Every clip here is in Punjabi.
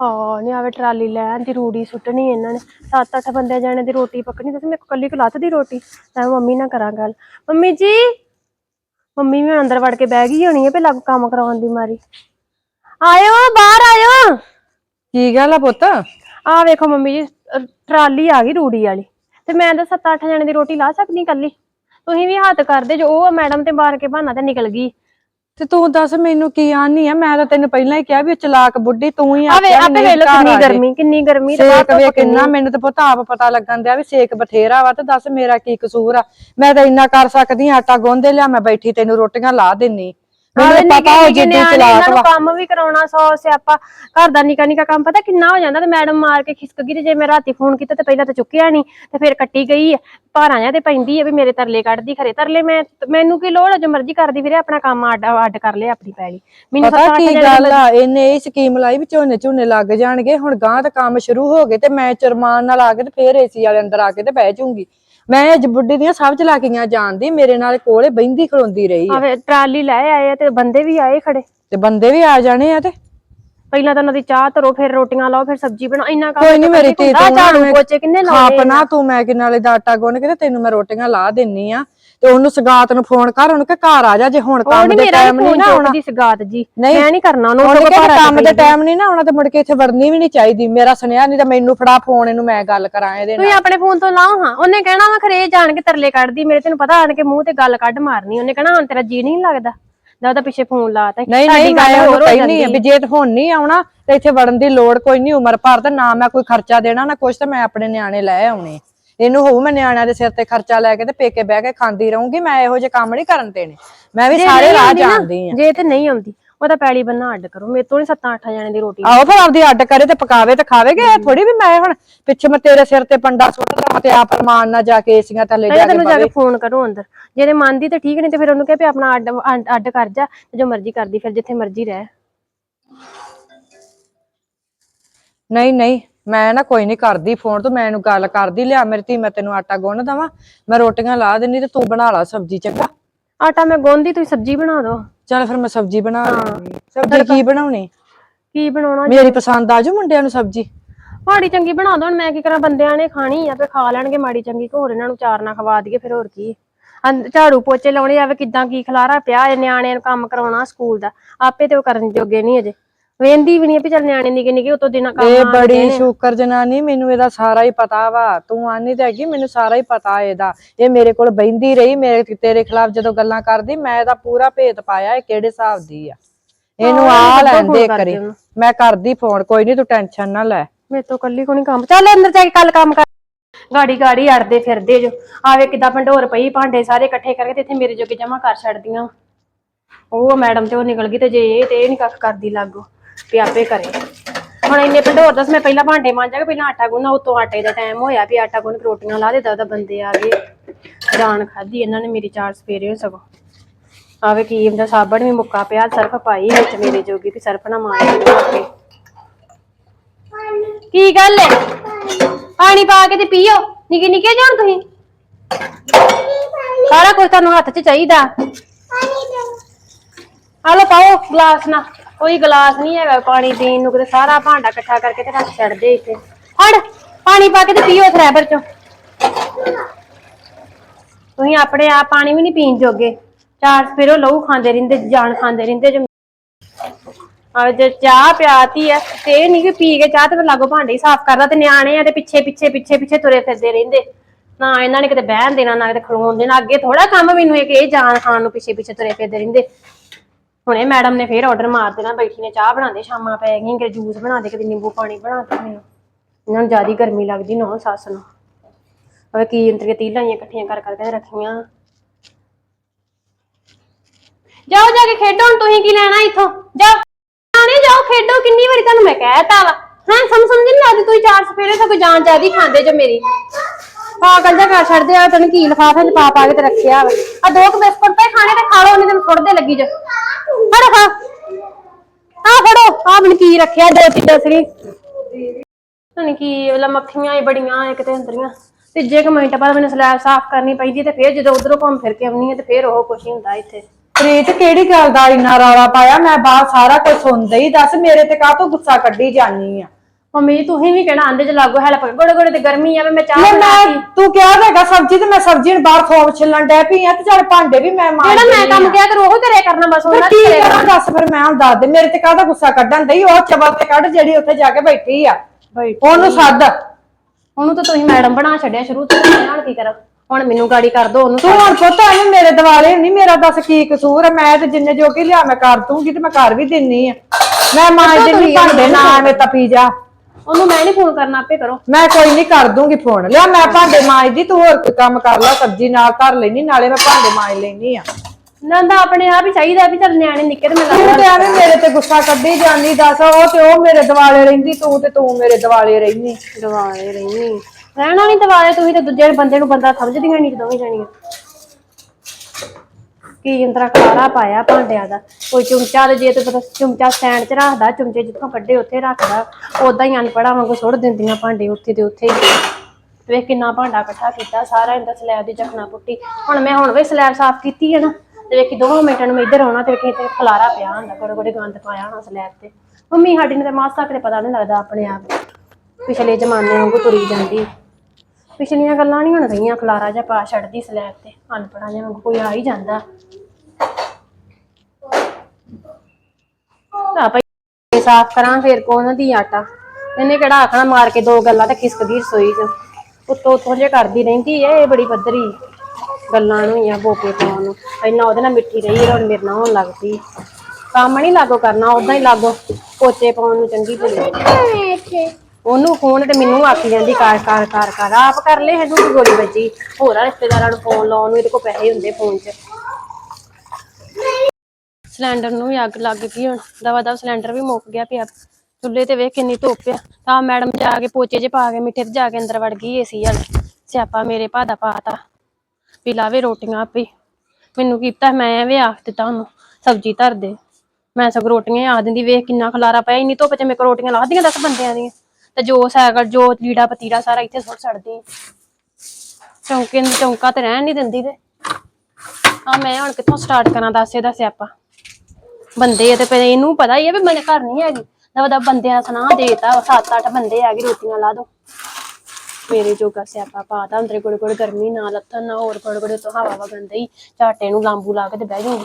ਹਾਂ ਨਹੀਂ ਆਵੇ ਟਰਾਲੀ ਲੈਣ ਦੀ ਰੂੜੀ ਸੁੱਟਣੀ ਇਹਨਾਂ ਨੇ। ਸੱਤ ਅੱਠ ਬੰਦੇ ਜਾਣੇ ਦੀ ਰੋਟੀ ਪੱਕਣੀ ਤੇ ਮੇਰੇ ਕੋਲ ਕੱਲੀ ਕੁ ਲੱਥ ਦੀ ਰੋਟੀ? ਮੈਂ ਮੰਮੀ ਨਾਲ ਕਰਾਂ ਗੱਲ। ਮੰਮੀ ਜੀ ਮੰਮੀ ਵੀ ਅੰਦਰ ਵੜ ਕੇ ਬਹਿ ਗਈ ਹੋਣੀ ਹੈ ਪਹਿਲਾਂ ਕੰਮ ਕਰਾਉਣ ਦੀ ਮਾਰੀ। ਆਇਓ ਬਾਹਰ ਆਇਓ। ਕੀ ਗੱਲ ਆ ਪੁੱਤ? ਆ ਵੇਖੋ ਮੰਮੀ ਜੀ ਅਹ ਟਰਾਲੀ ਆ ਗਈ ਰੂੜੀ ਵਾਲੀ। ਤੇ ਮੈਂ ਤਾਂ ਸੱਤ ਅੱਠ ਜਣੇ ਦੀ ਰੋਟੀ ਲਾ ਸਕਦੀ ਕੱਲੀ ਤੁਸੀਂ ਵੀ ਹੱਥ ਕਰਦੇ ਜੋ ਉਹ ਮੈਡਮ ਤੇ ਮਾਰ ਕੇ ਬਹਾਨਾ ਤੇ ਨਿਕਲ ਗਈ। ਤੇ ਤੂੰ ਦੱਸ ਮੈਨੂੰ ਕੀ ਆਨੀ ਆ ਮੈਂ ਤਾਂ ਤੈਨੂੰ ਪਹਿਲਾਂ ਹੀ ਕਿਹਾ ਵੀ ਉਹ ਚਲਾਕ ਬੁੱਢੀ ਤੂੰ ਹੀ ਆਵੇ ਆਪੇ ਵੇਖ ਘਰ ਕਿੰਨੀ। ਗਰਮੀ ਕਿੰਨੀ ਗਰਮੀ ਤੇ ਸੇਕ ਵੇ। ਕਿੰਨਾ ਮੈਨੂੰ ਤਾਂ ਪੁੱਤ ਆਪ ਪਤਾ ਲੱਗਣ ਦਿਆ ਵੀ ਸੇਕ ਬਥੇਰਾ ਵਾ ਤੇ ਦੱਸ ਮੇਰਾ ਕੀ ਕਸੂਰ ਆ ਮੈਂ ਤਾਂ ਇੰਨਾ ਕਰ ਸਕਦੀ ਆਂ, ਆਟਾ ਗੁੰਦੇ ਲਿਆ ਮੈਂ ਬੈਠੀ ਤੈਨੂੰ ਰੋਟੀਆਂ ਲਾ ਦਿੰਨੀ ਨਾਲੇ ਮੈਨੂੰ ਪਤਾ ਹੋ ਨਿੱਕੇ ਜਿੱਦੀ ਨਿਆਣੇ ਚਲਾਕ ਇਹਨਾਂ ਨੂੰ ਵਾ। ਕੰਮ ਵੀ ਕਰਾਉਣਾ ਸੌ ਸਿਆਪਾ। ਘਰ ਦਾ ਨਿੱਕਾ ਨਿੱਕਾ ਕੰਮ ਪਤਾ ਕਿੰਨਾ ਹੋ ਜਾਂਦਾ ਤੇ ਮੈਡਮ ਮਾਰ ਕੇ ਖਿਸਕ ਗਈ ਤੇ ਜੇ ਮੈਂ ਰਾਤੀ ਫੋਨ ਕੀਤਾ ਤੇ ਪਹਿਲਾਂ ਤਾਂ ਚੁੱਕਿਆ ਨਹੀਂ ਤੇ ਫਿਰ ਕੱਟੀ ਗਈ ਹੈ ਭਾਰਾਂ ਜਾਂ ਤੇ ਪੈਂਦੀ ਹੈ ਵੀ ਮੇਰੇ ਤਰਲੇ ਕੱਢਦੀ ਖਰੇ ਤਰਲੇ ਮੈਂ ਮੈਨੂੰ ਕੀ ਲੋੜ ਜੋ ਮਰਜ਼ੀ ਕਰਦੀ ਵੀਰੇ ਆਪਣਾ ਕੰਮ ਅੱਡ ਅੱਡ ਕਰ ਲਿਆ ਆਪਣੀ ਪੈਲੀ। ਮੈਨੂੰ ਪਤਾ ਸੱਤ ਅੱਠ ਕੀ ਜਣੇ ਗੱਲ ਆ ਇਹਨੇ ਇਹ ਸਕੀਮ ਲਾਈ ਵੀ ਝੋਨੇ ਝੋਨੇ ਲੱਗ ਜਾਣਗੇ ਹੁਣ ਗਾਂ ਤਾਂ ਕੰਮ ਸ਼ੁਰੂ ਹੋ ਗਏ ਤੇ ਮੈਂ ਚਰਮਾਨ ਨਾਲ ਆ ਕੇ ਤੇ ਫੇਰ ਏਸੀ ਵਾਲੇ ਅੰਦਰ ਆ ਕੇ ਤੇ ਬਹਿ ਜਾਊਂਗੀ। ਮੈਂ ਅੱਜ ਬੁੱਢੀ ਦੀਆਂ ਸਭ ਚਲਾਕੀਆਂ ਜਾਣਦੀ ਮੇਰੇ ਨਾਲ ਕੋਲੇ ਬਹਿੰਦੀ ਖਲੋਂਦੀ ਰਹੀ ਆ। ਆਵੇ ਟਰਾਲੀ ਲੈ ਆਏ ਆ ਤੇ ਬੰਦੇ ਵੀ ਆਏ ਖੜੇ। ਤੇ ਬੰਦੇ ਵੀ ਆ ਜਾਣੇ ਆ ਤੇ। ਪਹਿਲਾਂ ਤਾਂ ਉਹਨਾਂ ਦੀ ਚਾਹ ਧਰੋ ਫਿਰ ਰੋਟੀਆਂ ਲਾਓ ਫਿਰ ਸਬਜ਼ੀ ਬਣਾਓ ਇੰਨਾ ਕੰਮ ਕੋਈ ਨੀ ਮੇਰੀ ਧੀ ਤੂੰ ਝਾੜੂ ਪੋਚੇ ਕਿੰਨੇ ਲਾਉਣੇ ਆਪਣਾ ਤੂੰ ਮੈਂ ਕਿ ਨਾਲੇ ਦਾ ਆਟਾ ਗੁੰਨ ਕੇ ਤੇ ਤੈਨੂੰ ਮੈਂ ਰੋਟੀਆਂ ਲਾ ਦਿੰਨੀ ਆ। ਤੇ ਉਹਨੂੰ ਸਗਾਤ ਨੂੰ ਫੋਨ ਕਰ ਉਹਨੂੰ ਕਿ ਘਰ ਆ ਜਾ ਜੇ ਹੁਣ ਕੰਮ ਨੀ ਦੇ ਟਾਈਮ ਨਹੀਂ ਨਾ ਆਉਣਾ ਚੁੱਕਦੀ ਸਗਾਤ ਜੀ। ਮੈਂ ਨਹੀਂ ਕਰਨਾ ਉਹਨੂੰ ਕਿਹਾ ਕੋਲ ਕੰਮ ਦੇ ਟਾਈਮ ਨਹੀਂ ਨਾ ਆਉਣਾ ਤੇ ਮੁੜ ਕੇ ਇੱਥੇ ਵੜਨੀ ਵੀ ਨਹੀਂ ਚਾਹੀਦੀ। ਮੇਰਾ ਸੁਨੇਹਾ ਨਹੀਂ ਤਾਂ ਮੈਨੂੰ ਫੜਾ ਫੋਨ ਇਹਨੂੰ ਮੈਂ ਗੱਲ ਕਰਾਂ ਇਹਦੇ ਨਾਲ। ਤੁਸੀਂ ਆਪਣੇ ਫੋਨ ਤੋਂ ਲਾਓ ਹਾਂ। ਉਹਨੇ ਕਹਿਣਾ ਵਾ ਖਰੇ ਜਾਣ ਕੇ ਤਰਲੇ ਕੱਢਦੀ ਮੇਰੇ ਤੈਨੂੰ ਪਤਾ ਆਣ ਕੇ ਮੂੰਹ ਤੇ ਗੱਲ ਕੱਢ ਮਾਰਨੀ। ਉਹਨੇ ਕਹਿਣਾ ਹੁਣ ਤੇਰਾ ਜੀ ਨਹੀਂ ਲੱਗਦਾ। ਦਾ ਉਹਦਾ ਪਿੱਛੇ ਫੋਨ ਲਾਤਾ ਨਹੀਂ ਨਹੀਂ ਮੈਂ ਉਹ ਕਹਿੰਦੀ ਆ ਵੀ ਜੇ ਤੇ ਹੁਣ ਨਹੀਂ ਆਉਣਾ ਤੇ ਇੱਥੇ ਵੜਨ ਦੀ ਲੋੜ ਕੋਈ ਨਹੀਂ ਉਮਰ ਭਰ ਤੇ ਨਾ ਮੈਂ ਕੋਈ ਖਰਚਾ ਦੇਣਾ ਨਾ ਕੁਛ ਤੇ ਮੈਂ ਆਪਣੇ ਨਿਆਣੇ ਲੈ ਆਉਣੇ। ਇਹਨੂੰ ਹੋਊ ਮੈਂ ਨਿਆਣਿਆਂ ਦੇ ਸਿਰ ਤੇ ਖਰਚਾ ਲੈ ਕੇ ਤੇ ਪੇਕੇ ਬਹਿ ਕੇ ਖਾਂਦੀ ਰਹੂੰਗੀ ਮੈਂ ਇਹੋ ਜਿਹੇ ਕੰਮ ਨਹੀਂ ਕਰਨ ਦੇਣੇ। ਮੈਂ ਵੀ ਸਾਰੇ ਰਾਹ ਜਾਣਦੀ ਆ। ਜੇ ਤੇ ਨਹੀਂ ਆਉਂਦੀ ਉਹਦਾ ਪੈਲੀ ਬੰਨਾ ਅੱਡ ਕਰੋ ਮੇਰੇ ਤੋਂ ਨਹੀਂ ਸੱਤਾਂ ਅੱਠਾਂ ਜਣੇ ਦੀ ਰੋਟੀ ਆਹੋ ਫਿਰ ਆਪਦੀ ਅੱਡ ਕਰੇ ਤੇ ਪਕਾਵੇ ਤੇ ਖਾਵੇਗੇ ਥੋੜੀ ਵੀ ਮੈਂ ਹੁਣ ਪਿੱਛੇ ਮੈਂ ਤੇਰੇ ਸਿਰ ਤੇ ਪੰਡਾ ਸੁੱਟ ਦਵਾਂ ਤੇ ਆਪ ਰਮਾਨ ਨਾ ਜਾ ਕੇ ਏਸੀਆਂ ਥੱਲੇ ਜਾ ਮੈਂ ਕੇ ਤੈਨੂੰ ਜਾ ਕੇ ਫੋਨ ਕਰੋ ਅੰਦਰ। ਜੇ ਤੇ ਮੰਨਦੀ ਤੇ ਠੀਕ ਨਹੀਂ ਤੇ ਫਿਰ ਉਹਨੂੰ ਕਹਿ ਵੀ ਆਪਣਾ ਅੱਡ ਅੱਡ- ਕਰ ਜਾ ਤੇ ਜੋ ਮਰਜ਼ੀ ਕਰਦੀ ਫਿਰ ਜਿੱਥੇ ਮਰਜ਼ੀ ਰਹਿ। ਨਹੀਂ ਨਹੀਂ ਮੈਂ ਨਾ ਕੋਈ ਨਹੀਂ ਕਰਦੀ ਫੋਨ ਤੋਂ ਮੈਂ ਇਹਨੂੰ ਗੱਲ ਕਰਦੀ ਲਿਆ ਮੇਰੀ ਧੀ ਮੈਂ ਤੈਨੂੰ ਆਟਾ ਗੁੰਨ ਦਵਾਂ ਮੈਂ ਰੋਟੀਆਂ ਲਾ ਦਿੰਨੀ ਤੇ ਤੂੰ ਬਣਾ ਲਾ ਸਬਜ਼ੀ ਚੰਗਾ? ਆਟਾ ਮੈਂ ਗੁੰਨਦੀ ਤੁਸੀਂ ਸਬਜ਼ੀ ਬਣਾ ਦਿਓ। ਚੱਲ ਫਿਰ ਮੈਂ ਸਬਜ਼ੀ ਬਣਾ ਲੈਂਦੀ ਸਬਜ਼ੀ ਕੀ ਬਣਾਉਣੀ? ਕੀ ਬਣਾਉਣਾ ਮੇਰੀ ਪਸੰਦ ਆ ਜੂ ਮੁੰਡਿਆਂ ਨੂੰ ਸਬਜ਼ੀ। ਮਾੜੀ ਚੰਗੀ ਬਣਾ ਦੋ ਹੁਣ ਮੈਂ ਕੀ ਕਰਾਂ ਬੰਦਿਆਂ ਨੇ ਖਾਣੀ ਆ ਤੇ ਖਾ ਲੈਣਗੇ ਮਾੜੀ ਚੰਗੀ ਕਿ ਹੋਰ ਇਹਨਾਂ ਨੂੰ ਚਾਰ ਨਾ ਖਵਾ ਦਈਏ ਫਿਰ ਹੋਰ ਕੀ? ਅੰਦ- ਝਾੜੂ ਪੋਚੇ ਲਾਉਣੇ ਆਵੇ ਕਿਦਾਂ ਕੀ ਖਲਾਰਾ ਪਿਆ ਇਹ ਨਿਆਣਿਆਂ ਨੂੰ ਕੰਮ ਕਰਾਉਣਾ ਸਕੂਲ ਦਾ ਆਪੇ ਤੇ ਉਹ ਕਰਨ ਜੋਗੇ ਨਹੀਂ ਅਜੇ। ਵੇਂਦੀ ਵੀ ਨਹੀਂ ਵੀ ਚੱਲ ਨਿਆਣੇ ਨਿੱਕੇ ਨਿੱਕੇ ਉਤੋਂ ਦਿਨਾਂ ਕੰਮ ਇਹ ਬੜੀ ਸ਼ੁਕਰ ਜਨਾਨੀ ਮੈਨੂੰ ਇਹਦਾ ਸਾਰਾ ਹੀ ਪਤਾ ਵਾ। ਤੂੰ ਆਨੀ ਤੇ ਹੈਗੀ ਮੈਨੂੰ ਸਾਰਾ ਹੀ ਪਤਾ ਇਹਦਾ। ਇਹ ਮੇਰੇ ਕੋਲ ਬੈੰਦੀ ਰਹੀ ਮੇਰੇ ਤੇਰੇ ਖਿਲਾਫ ਜਦੋਂ ਗੱਲਾਂ ਕਰਦੀ ਮੈਂ ਇਹਦਾ ਪੂਰਾ ਭੇਤ ਪਾਇਆ ਇਹ ਕਿਹੜੇ ਹਿਸਾਬ ਦੀ ਆ। ਇਹਨੂੰ ਆ ਲੈਣ ਦੇ ਕਰੀ ਮੈਂ ਕਰਦੀ ਫੋਨ ਕੋਈ ਨਹੀਂ ਤੂੰ ਟੈਨਸ਼ਨ ਨਾ ਲੈ। ਮੇਰੇ ਤੋਂ ਕੱਲੀ ਕੋਈ ਨੀ ਕੰਮ। ਚੱਲ ਅੰਦਰ ਜਾ ਕੇ ਕੱਲ ਕੰਮ ਕਰ। ਗਾੜੀ ਗਾੜੀ ਅੜਦੇ ਫਿਰਦੇ ਜੋ। ਆਵੇ ਕਿਦਾਂ ਭੰਡੋਰ ਪਈ ਭਾਂਡੇ ਸਾਰੇ ਇਕੱਠੇ ਕਰਕੇ ਤੇ ਇੱਥੇ ਮੇਰੇ ਜੋਗੇ ਜਮਾ ਕਰ ਛੱਡਦੀਆਂ। ਉਹ ਮੈਡਮ ਤੇ ਉਹ ਨਿਕਲ ਗਈ ਤੇ ਜੇ ਇਹ ਤੇ ਇਹ ਨਹੀਂ ਕੱਖ ਕਰਦੀ ਲਾਗੋ। ਵੀ ਆਪੇ ਕਰੇ। ਹੁਣ ਇੰਨੇ ਭੰਡੋਰ ਦੱਸ, ਮੈਂ ਪਹਿਲਾਂ ਭਾਂਡੇ ਮਾਂਜਾਂਗਾ ਪਹਿਲਾਂ ਆਟਾ ਗੁੰਨਾ ਉਤੋਂ ਆਟੇ ਦਾ ਟਾਈਮ ਹੋਇਆ ਵੀ ਆਟਾ ਗੁੰਨ ਕੇ ਰੋਟੀਆਂ ਲਾ ਦੇ ਉਹਦਾ ਬੰਦੇ ਆ ਗਏ। ਜਾਨ ਖਾਦੀ ਇਹਨਾਂ ਨੇ ਮੇਰੀ ਚਾਰ ਸਪੇਰੇ ਸਗੋਂ। ਆਵੇ ਕੀ ਹੁੰਦਾ, ਸਾਬਣ ਵੀ ਮੁੱਕਾ ਪਿਆ, ਸਰਫ ਪਾਈ ਵਿੱਚ ਮੇਰੇ ਜੋਗੀ ਵੀ ਸਰਫ ਨਾ ਮਾਰੇ ਕੀ ਗੱਲ ਹੈ ਪਾਣੀ ਪਾ ਕੇ ਤੇ ਪੀਓ। ਨਿੱਕੇ ਨਿੱਕੇ ਜਾਣ ਤੁਸੀਂ? ਸਾਰਾ ਕੁਝ ਤੁਹਾਨੂੰ ਹੱਥ 'ਚ ਚਾਹੀਦਾ। ਆ ਲੋ ਪਾਓ ਗਲਾਸ ਨਾ ਕੋਈ ਗਲਾਸ ਨਹੀਂ ਹੈਗਾ ਪਾਣੀ ਪੀਣ ਨੂੰ, ਕਿਤੇ ਸਾਰਾ ਭਾਂਡਾ ਇਕੱਠਾ ਕਰਕੇ ਤੇ ਰੱਖ ਛੱਡਦੇ ਇੱਥੇ। ਫੜ, ਪਾਣੀ ਪਾ ਕੇ ਤੇ ਪੀਓ ਥਰੈਬਰ 'ਚੋਂ। ਤੁਸੀਂ ਆਪਣੇ ਆਪ ਪਾਣੀ ਵੀ ਨਹੀਂ ਪੀਣ ਜੋਗੇ। ਚਾਰ ਫਿਰੋ ਲਹੂ ਖਾਂਦੇ ਰਹਿੰਦੇ, ਜਾਨ ਖਾਂਦੇ ਰਹਿੰਦੇ ਜੋ। ਆ ਜੇ ਚਾਹ ਪਿਆਤੀ ਐ ਤੇ ਇਹ ਨਹੀਂ ਕਿ ਪੀ ਕੇ ਚਾਹ ਤੇ ਫਿਰ ਲਾਗੋ ਭਾਂਡੇ ਹੀ ਸਾਫ਼ ਕਰਦਾ, ਤੇ ਨਿਆਣੇ ਆ ਤੇ ਪਿੱਛੇ ਪਿੱਛੇ ਪਿੱਛੇ ਪਿੱਛੇ ਤੁਰੇ ਫਿਰਦੇ ਰਹਿੰਦੇ। ਨਾ ਇਹਨਾਂ ਨੇ ਕਿਤੇ ਬਹਿਣ ਦੇਣਾ, ਨਾ ਕਿਤੇ ਖਲੋਣ ਦੇਣਾ। ਅੱਗੇ ਥੋੜਾ ਕੰਮ ਮੈਨੂੰ ਇਹ ਕਿ ਇਹ ਜਾਨ ਖਾਣ ਨੂੰ ਪਿੱਛੇ ਪਿੱਛੇ ਤੁਰੇ ਫਿਰਦੇ ਰਹਿੰਦੇ। ਹੁਣੇ ਮੈਡਮ ਨੇ ਫੇਰ ਆਰਡਰ ਮਾਰ ਦੇਣਾ, ਬੈਠੀ ਨੇ ਚਾਹ ਬਣਾਉਂਦੇ, ਸ਼ਾਮਾਂ ਪੈ ਗਈਆਂ ਕਿ ਜੂਸ ਬਣਾ ਦੇ, ਕਿਤੇ ਨਿੰਬੂ ਪਾਣੀ ਬਣਾ ਦੇ ਮੈਨੂੰ। ਇਹਨਾਂ ਨੂੰ ਜ਼ਿਆਦਾ ਗਰਮੀ ਲੱਗਦੀ ਨਾ ਸੱਸ ਨੂੰ। ਉਹ ਕੀ ਅੰਤਰੀਆਂ ਤੀਲਾਂ ਇਕੱਠੀਆਂ ਕਰ ਕਰਕੇ ਰੱਖੀਆਂ। ਜਾਓ ਜਾ ਕੇ ਖੇਡੋ, ਹੁਣ ਤੁਸੀਂ ਕੀ ਲੈਣਾ ਇੱਥੋਂ? ਜਾਓ। ਆਣੇ ਜਾਓ, ਖੇਡੋ, ਕਿੰਨੀ ਵਾਰੀ ਤੁਹਾਨੂੰ ਮੈਂ ਕਹਿਤਾ ਵਾ। ਹਾਂ ਸਮ ਸਮਝ ਨਹੀਂ ਲੱਗਦੀ, ਤੁਸੀਂ ਚਾਰ ਸਫੇਰੇ ਤਾਂ ਕੋਈ ਜਾਨ ਚਾਦੀ ਖਾਂਦੇ ਜੋ ਮੇਰੀ। ਪਾਗਲ ਜਿਹਾ ਕਰ ਛੱਡਦੇ ਆ ਤੈਨੂੰ ਕੀ ਲਿਫਾਫੇ ਚ ਪਾ ਪਾ ਕੇ ਤੇ ਰੱਖਿਆ ਵਾ। ਆ ਦੋ ਕੁ ਬਿਸਕੁਟ ਪਏ ਖਾਣੇ ਤੇ ਖਾ ਲਓ ਉਹਨੇ ਤੈਨੂੰ ਸੁੱਟਦੇ ਲੱਗੀ ਜੋ। ਫੜ ਖਾ ਆ ਫੜੋ ਆ ਮੈਨੂੰ ਕੀ ਰੱਖਿਆ ਦੋ ਚੀਜ਼ਾਂ ਸੀ ਤੈਨੂੰ ਕੀ ਉਹਲਾ ਮੱਖੀਆਂ ਹੀ ਬੜੀਆਂ ਇੱਕ ਤੇ ਅੰਦਰੀਆਂ। ਤੀਜੇ ਕੁ ਮਿੰਟ ਬਾਅਦ ਮੈਨੂੰ ਸਲੈਬ ਸਾਫ਼ ਕਰਨੀ ਪੈਂਦੀ ਤੇ ਫੇਰ ਜਦੋਂ ਉਧਰੋਂ ਘੁੰਮ ਫਿਰ ਕੇ ਆਉਣੀ ਹੈ ਤੇ ਫੇਰ ਉਹ ਕੁਛ ਹੀ ਹੁੰਦਾ ਇੱਥੇ। ਪ੍ਰੀਤ ਕਿਹੜੀ ਗੱਲ ਦਾ ਇੰਨਾ ਰੌਲਾ ਪਾਇਆ? ਮੈਂ ਬਾਹਰ ਸਾਰਾ ਕੁਝ ਸੁਣਦਾ ਹੀ ਦੱਸ ਮੇਰੇ ਤੇ ਕਾਹ ਤੋਂ ਗੁੱਸਾ ਕੱਢੀ ਜਾਨੀ ਆ? ਮੰਮੀ ਤੁਸੀਂ ਵੀ ਕਹਿਣਾ ਆਂਦੇ ਚ ਲਾਗੋ ਹੈਲਪ ਗੋੜੇ ਗੋੜੇ ਤੇ ਗਰਮੀ ਆ ਮੈਂ ਚਾਹ ਬਣਾਤੀ ਮੈਂ ਤੂੰ ਕਿਹਾ ਹੈਗਾ ਸਬਜ਼ੀ ਤੇ ਮੈਂ ਸਬਜ਼ੀ ਨੂੰ ਬਾਹਰ ਖੋਬ ਛਿੱਲਣ ਡੈ ਪਈ ਆ ਤੇ ਚੱਲ ਭਾਂਡੇ ਵੀ ਮੈਂ ਮਾਰ ਜਿਹੜਾ ਮੈਂ ਕੰਮ ਕਿਹਾ ਕਰ ਉਹ ਤੇਰੇ ਕਰਨਾ ਬਸ ਉਹਨਾਂ ਕੀ ਦੀ ਕਰਾਂ ਦੱਸ ਫਿਰ ਮੈਂ ਹੁਣ ਦੱਸ ਦੇ ਮੇਰੇ ਤੇ ਕਾਹਦਾ ਗੁੱਸਾ ਕੱਢਣ ਦਈ ਉਹ ਚਬਲ ਤੇ ਕੱਢ ਜਿਹੜੀ ਉੱਥੇ ਜਾ ਕੇ ਬੈਠੀ ਆ। ਉਹਨੂੰ ਸੱਦ। ਉਹਨੂੰ ਤਾਂ ਤੁਸੀਂ ਮੈਡਮ ਬਣਾ ਛੱਡਿਆ ਸ਼ੁਰੂ ਤੋਂ ਹੁਣ ਕੀ ਕਰਾਂ? ਹੁਣ ਮੈਨੂੰ ਗਾੜੀ ਕਰ ਦੋ ਉਹਨੂੰ ਤੂੰ ਹੁਣ ਪੁੱਤ ਐਵੇਂ ਮੇਰੇ ਦਿਵਾਲੇ ਨਹੀਂ ਮੇਰਾ ਦੱਸ ਕੀ ਕਸੂਰ ਹੈ ਮੈਂ ਤੇ ਜਿੰਨੇ ਜੋਗੀ ਲਿਆ ਮੈਂ ਕਰ ਦੂੰਗੀ ਤੇ ਮੈਂ ਕਰ ਵੀ ਦਿੰਨੀ ਆ। ਮੈਂ ਮਾਂ ਜਿੰਨੀ ਭਾਂਡੇ ਨਾ ਐਵੇਂ ਤਪੀ ਜਾ। ਉਹਨੂੰ ਮੈਂ ਨਹੀਂ ਫੋਨ ਕਰਨਾ ਆਪੇ ਕਰੋ। ਮੈਂ ਕੋਈ ਨਹੀਂ ਕਰ ਦੂੰਗੀ ਫੋਨ ਲਿਆ ਮੈਂ ਭਾਂਡੇ ਮਾਂਜਦੀ ਤੂੰ ਹੋਰ ਕੋਈ ਕੰਮ ਕਰ ਲੈ ਸਬਜ਼ੀ ਨਾਲ ਧਰ ਲੈਣੀ ਨਾਲੇ ਮੈਂ ਭਾਂਡੇ ਮਾਂਜ ਲੈਣੀ ਆ। ਨੰਦਾ ਆਪਣੇ ਆਪ ਹੀ ਚਾਹੀਦਾ ਵੀ ਚੱਲ ਨਿਆਣੇ ਨਿੱਕੇ ਤੇ ਮੈਂ ਤੂੰ ਤੇ ਐਵੇਂ ਮੇਰੇ ਤੇ ਗੁੱਸਾ ਕੱਢੀ ਜਾਂਦੀ ਦੱਸ ਉਹ ਤੇ ਉਹ ਮੇਰੇ ਦਿਵਾਲੇ ਰਹਿੰਦੀ ਤੂੰ ਤੇ ਤੂੰ ਮੇਰੇ ਦਿਵਾਲੇ ਰਹਿਨੀ ਦਵਾਲੇ ਰਹਿਣੀ ਰਹਿਣਾ ਨਹੀਂ ਦਵਾਲੇ ਤੁਸੀਂ ਤੇ ਦੂਜੇ ਬੰਦੇ ਨੂੰ ਬੰਦਾ ਸਮਝਦੀਆਂ ਨਹੀਂ ਦੋਵੇਂ ਜਾਣੀਆਂ। ਕੀ ਅੰਤਰਾ ਖਾਰਾ ਪਾਇਆ ਭਾਂਡਿਆਂ ਦਾ? ਕੋਈ ਚੁੰਚਾ ਤੇ ਜੇ ਤੇ ਪਤਾ ਚੁੰਚਾ ਸਟੈਂਡ 'ਚ ਰੱਖਦਾ ਚੁੰਚੇ ਜਿੱਥੋਂ ਕੱਢੇ ਉੱਥੇ ਰੱਖਦਾ। ਉਦਾਂ ਹੀ ਅਨਪੜਾ ਵਾਂਗੂ ਸੁੱਟ ਦਿੰਦੀਆਂ ਭਾਂਡੇ ਉੱਥੇ ਦੇ ਉੱਥੇ ਹੀ। ਵੇਖ ਕਿੰਨਾ ਭਾਂਡਾ ਇਕੱਠਾ ਕੀਤਾ, ਸਾਰਾ ਇਹਦਾ ਸਲੈਬ ਦੀ ਚੱਕਣਾ ਪੁੱਟੀ। ਹੁਣ ਮੈਂ ਹੁਣ ਵੀ ਸਲੈਬ ਸਾਫ਼ ਕੀਤੀ ਹੈ ਨਾ, ਤੇ ਵੇਖੀ ਦੋਵਾਂ ਮਿੰਟਾਂ ਨੂੰ ਮੈਂ ਇੱਧਰ ਆਉਣਾ ਤੇ ਕਿਤੇ ਖਲਾਰਾ ਪਿਆ ਹੁੰਦਾ ਗੋੜੇ ਗੋੜੇ ਗੰਦ ਪਾਇਆ ਹੋਣਾ ਸਲੈਬ ਤੇ। ਮੰਮੀ, ਸਾਡੀ ਨੂੰ ਤੇ ਮਾਸਾ ਕਿਤੇ ਪਤਾ ਨਹੀਂ ਲੱਗਦਾ ਆਪਣੇ ਆਪ ਪਿਛਲੇ ਜ਼ਮਾਨੇ ਵਾਂਗੂ ਤੁਰੀ ਜਾਂਦੀ। ਪਿਛਲੀਆਂ ਗੱਲਾਂ ਨਹੀਂ ਹੁਣ ਰਹੀਆਂ, ਖਲਾਰਾ ਜਿਹਾ ਪਾ ਛੱਡਦੀ ਸਲੈਬ ਤੇ। ਅਨਪੜਾ ਜਿਹਾ ਵਾਂਗੂ ਕੋਈ ਆ ਹੀ ਜਾਂਦਾ। ਤਾਂ ਭਾਈ ਸਾਫ਼ ਕਰਾਂ, ਫਿਰ ਕੋਨ ਦੀ ਆਟਾ। ਇਹਨੇ ਕਿਹੜਾ ਆਖਣਾ, ਮਾਰ ਕੇ ਦੋ ਗੱਲਾਂ ਤੇ ਖਿਸਕਦੀ ਰਸੋਈ 'ਚ। ਉੱਤੋਂ ਉੱਤੋਂ ਜੇ ਕਰਦੀ ਰਹਿੰਦੀ ਏ, ਇਹ ਬੜੀ ਪੱਧਰੀ ਗੱਲਾਂ ਨੂੰ ਜਾਂ ਬੋਕੇ ਪਾਉਣ ਨੂੰ। ਇੰਨਾ ਉਹਦੇ ਨਾਲ ਮਿੱਠੀ ਰਹੀ ਹੁਣ ਮੇਰੇ ਨਾਲ ਹੋਣ ਲੱਗ ਪਈ। ਕੰਮ ਨਹੀਂ ਲਾਗੋ ਕਰਨਾ ਉਦਾਂ ਹੀ ਲਾਗੋ ਪੋਚੇ ਪਾਉਣ ਨੂੰ ਚੰਗੀ ਭਲੀ। ਉਹਨੂੰ ਫੋਨ ਤੇ ਮੈਨੂੰ ਆਖੀ ਜਾਂਦੀ, ਕਰ ਕਰ ਕਰ ਕਰ। ਆਪ ਕਰ ਲੈ ਇਹਨੂੰ ਕੀ ਗੋਲੀ ਵੱਜੀ। ਹੋਰ ਰਿਸ਼ਤੇਦਾਰਾਂ ਨੂੰ ਫੋਨ ਲਾਉਣ ਨੂੰ, ਇਹਦੇ ਕੋਲ ਪੈਸੇ ਹੁੰਦੇ ਫੋਨ 'ਚ। ਸਿਲੰਡਰ ਨੂੰ ਵੀ ਅੱਗ ਲੱਗ ਗਈ ਹੁਣ। ਦਵਾ ਦਵ ਸਿਲੰਡਰ ਵੀ ਮੁੱਕ ਗਿਆ ਪਿਆ। ਚੁੱਲ੍ਹੇ ਤੇ ਵੇਖ ਕਿੰਨੀ ਧੁੱਪ ਆ। ਤਾਂ ਮੈਡਮ ਜਾ ਕੇ ਪੋਚੇ 'ਚ ਪਾ ਕੇ ਮਿੱਠੇ ਤੇ ਜਾ ਕੇ ਅੰਦਰ ਵੜ ਗਈ ਏਸੀ ਵਾਲ। ਸਿਆਪਾ ਮੇਰੇ ਭਾ ਦਾ ਪਾਤਾ ਵੀ ਲਾਵੇ ਰੋਟੀਆਂ ਆਪੇ। ਮੈਨੂੰ ਕੀਤਾ ਮੈਂ ਵੀ ਆਖ ਦਿੱਤਾ ਉਹਨੂੰ, ਸਬਜ਼ੀ ਧਰ ਦੇ। ਮੈਂ ਸਗੋਂ ਰੋਟੀਆਂ ਹੀ ਆਖ ਦਿੰਦੀ। ਵੇਖ ਕਿੰਨਾ ਖਲਾਰਾ ਪਿਆ। ਇੰਨੀ ਧੁੱਪ 'ਚ ਮੇਰੇ ਕੋਲ ਰੋਟੀਆਂ ਲਾਹਦੀਆਂ ਦਸ ਬੰਦਿਆਂ ਦੀਆਂ। ਤੇ ਜੋ ਸਾਈਕਲ, ਜੋ ਲੀੜਾ ਪਤੀੜਾ ਸਾਰਾ ਇੱਥੇ ਸੁੱਟ ਛੱਡਦੀ ਚੌਂਕੇ ਨੂੰ ਚੌਂਕਾ ਤੇ ਰਹਿਣ ਨਹੀਂ ਦਿੰਦੀ ਤੇ। ਆ ਮੈਂ ਹੁਣ ਕਿੱਥੋਂ ਸਟਾਰਟ ਕਰਾਂ, ਦੱਸ ਇਹਦਾ ਸਿਆਪਾ। ਬੰਦੇ ਆ ਤੇ ਫਿਰ ਇਹਨੂੰ ਪਤਾ ਹੀ ਆ ਵੀ ਮੇਰੇ ਘਰ ਨਹੀਂ ਹੈਗੀ। ਦਵਾ ਦਾ ਬੰਦਿਆਂ ਸੁਣਾ ਦੇਤਾ ਸੱਤ ਅੱਠ ਬੰਦੇ ਆ ਗਏ, ਰੋਟੀਆਂ ਲਾ ਦੋ। ਮੇਰੇ ਜੋਗਾ ਸਿਆਪਾ ਪਾਤਾ ਅੰਦਰੇ ਗੋੜੇ ਗੋੜੇ ਗਰਮੀ, ਨਾ ਲੱਥਣ, ਨਾ ਹੋਰ ਗੋੜੇ ਗੋੜੇ ਤੋਂ ਹਵਾ ਵਗਣ ਦਈ ਝਾਟੇ ਨੂੰ ਲਾਂਬੂ ਲਾ ਕੇ ਤੇ ਬਹਿ ਜਾਊਂਗੀ।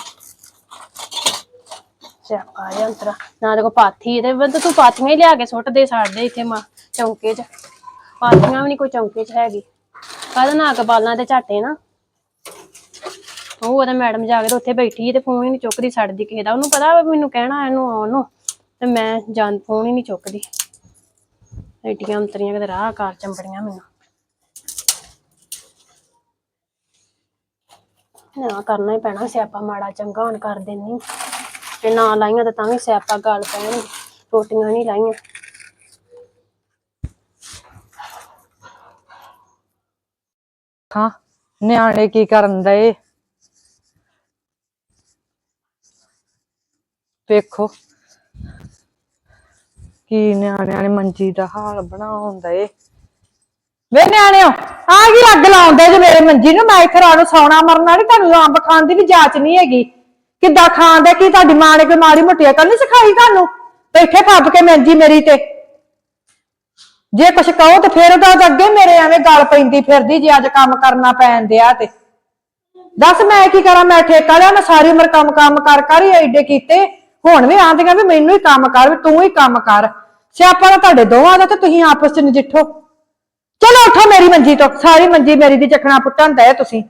ਸਿਆਪਾ ਜਿਹਾ ਅੰਤਰਾ। ਨਾ ਦੇਖੋ ਪਾਥੀ ਤੇ ਬੰਦ ਤੂੰ ਪਾਥੀਆਂ ਹੀ ਲਿਆ ਕੇ ਸੁੱਟ ਦੇ ਸਾਡੇ ਇੱਥੇ ਮਾ ਚੌਂਕੇ 'ਚ। ਪਾਥੀਆਂ ਵੀ ਨਹੀਂ ਕੋਈ ਚੌਂਕੇ 'ਚ ਹੈਗੀ। ਕਾਹਦਾ ਨਾ ਕਬਾਲਾਂ ਤੇ ਝਾਟੇ ਨਾ। ਉਹ ਉਹਦਾ ਮੈਡਮ ਜਾ ਕੇ ਤੇ ਉੱਥੇ ਬੈਠੀ ਤੇ ਫੋਨ ਹੀ ਨਹੀਂ ਚੁੱਕਦੀ ਛੱਡਦੀ ਕਿਸੇ ਦਾ। ਉਹਨੂੰ ਪਤਾ ਮੈਨੂੰ ਕਹਿਣਾ ਇਹਨੂੰ ਆਉਣ ਨੂੰ ਤੇ ਮੈਂ ਜਾਂ ਫੋਨ ਹੀ ਨਹੀਂ ਚੁੱਕਦੀ। ਐਡੀਆਂ ਅੰਤਰੀਆਂ ਕਿਤੇ ਰਾਹ ਕਾਰ ਚੰਬੜੀਆਂ ਮੈਨੂੰ। ਨਾ ਕਰਨਾ ਹੀ ਪੈਣਾ, ਸਿਆਪਾ ਮਾੜਾ ਚੰਗਾ ਹੁਣ ਕਰ ਦੇਣੀ ਤੇ ਨਾ ਲਾਈਆਂ ਤਾਂ ਤਾਂ ਵੀ ਸਿਆਪਾ ਗਾਲ ਪੈਣਗੇ। ਰੋਟੀਆਂ ਨਹੀਂ ਲਾਈਆਂ। ਹਾਂ, ਨਿਆਣੇ ਕੀ ਕਰਨ ਦਏ ਵੇਖੋ, ਕੀ ਨਿਆਣਿਆਂ ਨੇ ਮੰਜੀ ਦਾ ਹਾਲ ਬਣਾਉਣ ਦਏ ਵੇ ਨਿਆਣਿਓ ਆ ਕੀ ਅੱਗ ਲਾਉਂਦੇ ਜੇ ਮੇਰੇ ਮੰਜੀ ਨੂੰ? ਮੈਂ ਇੱਥੇ ਨੂੰ ਸੌਣਾ ਮਰਨਾ ਨਹੀਂ ਤੁਹਾਨੂੰ ਅੰਬ ਖਾਣ ਦੀ ਵੀ ਜਾਚ ਨਹੀਂ ਹੈਗੀ। ਕਿੱਦਾਂ ਖਾਂਦੇ, ਕੀ ਤੁਹਾਡੀ ਮਾਂ ਨੇ ਕੋਈ ਮਾੜੀ ਮੋਟੀ ਅਕਲ ਨਹੀਂ ਸਿਖਾਈ ਤੁਹਾਨੂੰ? ਤੇ ਇੱਥੇ ਫੱਬ ਕੇ ਮੰਜੀ ਮੇਰੀ ਤੇ। ਜੇ ਕੁਛ ਕਹੋ ਤੇ ਫਿਰ ਤਾਂ ਅੱਗੇ ਮੇਰੇ ਐਵੇਂ ਗੱਲ ਪੈਂਦੀ ਫਿਰਦੀ ਜੇ ਅੱਜ ਕੰਮ ਕਰਨਾ ਪੈਣ ਦਿਆ ਤੇ। ਦੱਸ ਮੈਂ ਕੀ ਕਰਾਂ, ਮੈਂ ਠੇਕਾ ਲਿਆ, ਮੈਂ ਸਾਰੀ ਉਮਰ ਕੰਮ ਕੰਮ ਕਰ ਕਰ ਹੀ ਐਡੇ ਕੀਤੇ। ਹੁਣ ਵੀ ਆਂਦੀਆਂ ਵੀ ਮੈਨੂੰ ਹੀ ਕੰਮ ਕਰ, ਵੀ ਤੂੰ ਹੀ ਕੰਮ ਕਰ। ਸਿਆਪਾ ਤਾਂ ਤੁਹਾਡੇ ਦੋਵਾਂ ਦਾ ਤੇ ਤੁਸੀਂ ਆਪਸ ਚ ਨਜਿੱਠੋ। ਚਲੋ ਉੱਠੋ ਮੇਰੀ ਮੰਜੀ ਤੋਂ, ਸਾਰੀ ਮੰਜੀ ਮੇਰੀ ਦੀ ਚੱਕਣਾ ਪੁੱਟਣ ਦਾ ਤੁਸੀਂ।